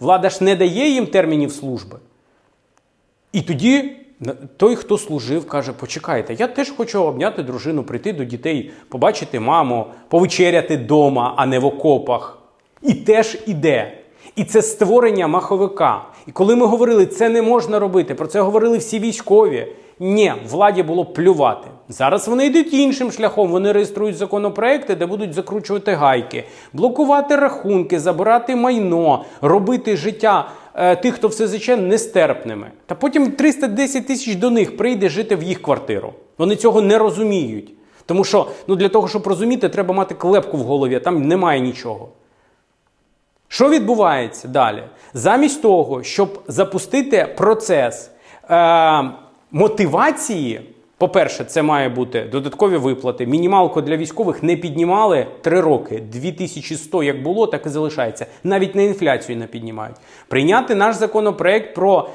Влада ж не дає їм термінів служби. І тоді той, хто служив, каже: почекайте, я теж хочу обняти дружину, прийти до дітей, побачити маму, повечеряти вдома, а не в окопах. І теж іде. І це створення маховика. І коли ми говорили, це не можна робити, про це говорили всі військові. Ні, владі було плювати. Зараз вони йдуть іншим шляхом. Вони реєструють законопроекти, де будуть закручувати гайки, блокувати рахунки, забирати майно, робити життя е, тих, хто в СЗЧ, нестерпними. Та потім 310 тисяч до них прийде жити в їх квартиру. Вони цього не розуміють. Тому що ну, для того, щоб розуміти, треба мати клепку в голові, там немає нічого. Що відбувається далі? Замість того, щоб запустити процес е, мотивації, по-перше, це має бути додаткові виплати. Мінімалку для військових не піднімали 3 роки. 2100 як було, так і залишається. Навіть на інфляцію не піднімають. Прийняти наш законопроект про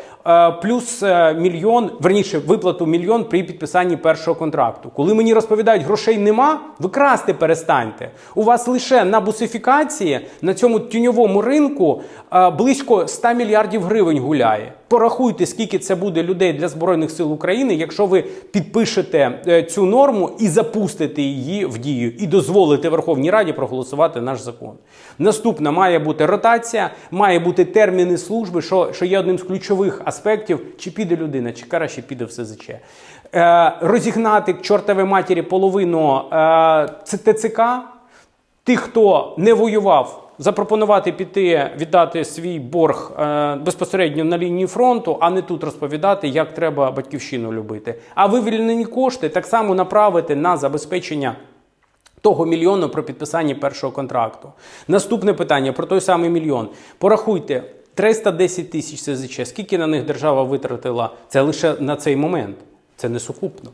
плюс е, мільйон, верніше, виплату мільйон при підписанні першого контракту. Коли мені розповідають, грошей нема, ви красти перестаньте. У вас лише на бусифікації на цьому тіньовому ринку е, близько 100 мільярдів гривень гуляє. Порахуйте, скільки це буде людей для Збройних сил України, якщо ви підпишете е, цю норму і запустите її в дію, і дозволите Верховній Раді проголосувати наш закон. Наступна має бути ротація, має бути терміни служби, що, що є одним з ключових аспектів, чи піде людина, чи краще піде в СЗЧ. Е, розігнати к чортовій матері половину е, ТЦК, тих, хто не воював, запропонувати піти віддати свій борг е, безпосередньо на лінії фронту, а не тут розповідати, як треба батьківщину любити. А вивільнені кошти так само направити на забезпечення. Того мільйону про підписання першого контракту. Наступне питання про той самий мільйон. Порахуйте 310 тисяч СЗЧ. Скільки на них держава витратила? Це лише на цей момент. Це не сукупно.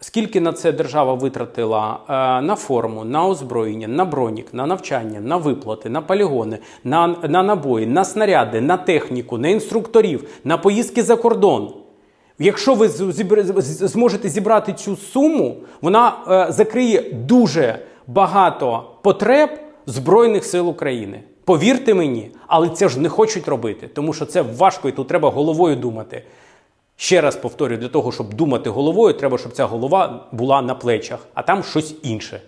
Скільки на це держава витратила е, на форму, на озброєння, на бронік, на навчання, на виплати, на полігони, на, на набої, на снаряди, на техніку, на інструкторів, на поїздки за кордон? Якщо ви зможете зібрати цю суму, вона е, закриє дуже багато потреб Збройних сил України. Повірте мені, але це ж не хочуть робити, тому що це важко і тут треба головою думати. Ще раз повторюю, для того, щоб думати головою, треба, щоб ця голова була на плечах, а там щось інше.